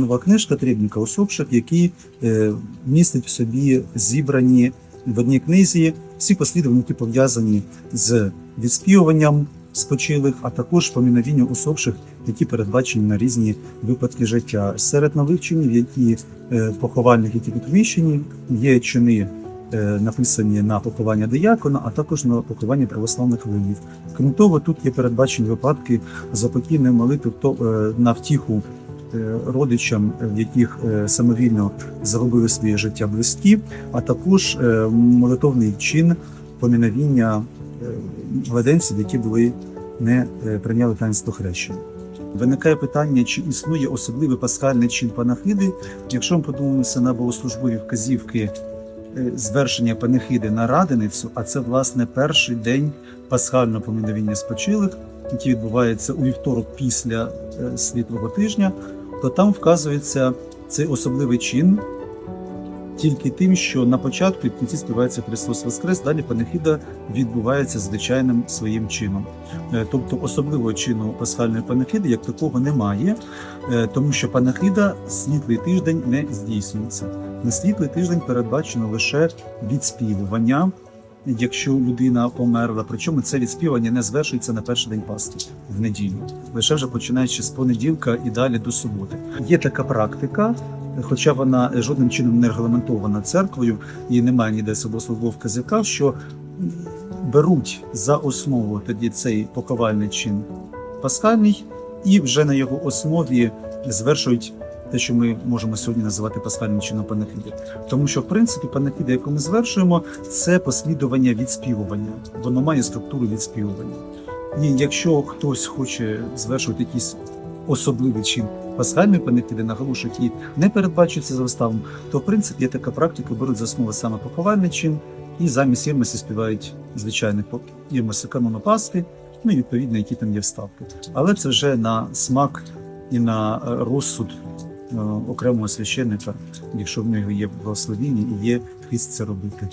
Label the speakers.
Speaker 1: Нова книжка Требника усопших, які е, містить в собі зібрані в одній книзі всі послідовники пов'язані з відспівуванням спочилих, а також поміновінням усопших, які передбачені на різні випадки життя. Серед нових чинів, які е, поховальних, які тут є чини. е, Написані на поховання диякона, а також на поховання православних воїнів. Крім того, тут є передбачені випадки запокійної молитви на втіху родичам, е, в яких е, самовільно загубили своє життя близькі, а також е, молитовний чин поміновіння е, младенців, які були не е, прийняли таїнство хрещення. Виникає питання, чи існує особливий пасхальний чин панахиди. Якщо ми подивимося на богослужбові вказівки е, звершення панахиди на раденицю, а це власне перший день пасхального поміновіння спочилих, який відбувається у вівторок після е, світлого тижня, то там вказується цей особливий чин тільки тим, що на початку і в кінці співається Христос Воскрес, далі панахида відбувається звичайним своїм чином. Е, Тобто особливого чину пасхальної панахиди як такого немає, е, тому що панахида світлий тиждень не здійснюється. На світлий тиждень передбачено лише відспівування. Якщо людина померла, причому це відспівання не звершується на перший день Пасхи в неділю, лише вже починаючи з понеділка і далі до суботи. Є така практика, хоча вона жодним чином не регламентована церквою і немає ніде собослового вказівка, що беруть за основу тоді цей поховальний чин пасхальний, і вже на його основі звершують те, що ми можемо сьогодні називати пасхальним чином панахиди. Тому що, в принципі, панахида, яку ми звершуємо, це послідування відспівування. Воно має структуру відспівування. І якщо хтось хоче звершувати якийсь особливий чин пасхальної панахиди, наголошую, які не передбачується за уставом, то в принципі є така практика, беруть за основу саме поховальний чин, і замість ірмесі співають звичайних ірмеси канону Пасхи, ну і відповідно, які там є вставки. Але це вже на смак і на е, розсуд окремого священника, якщо в нього є благословіння і є хист це робити.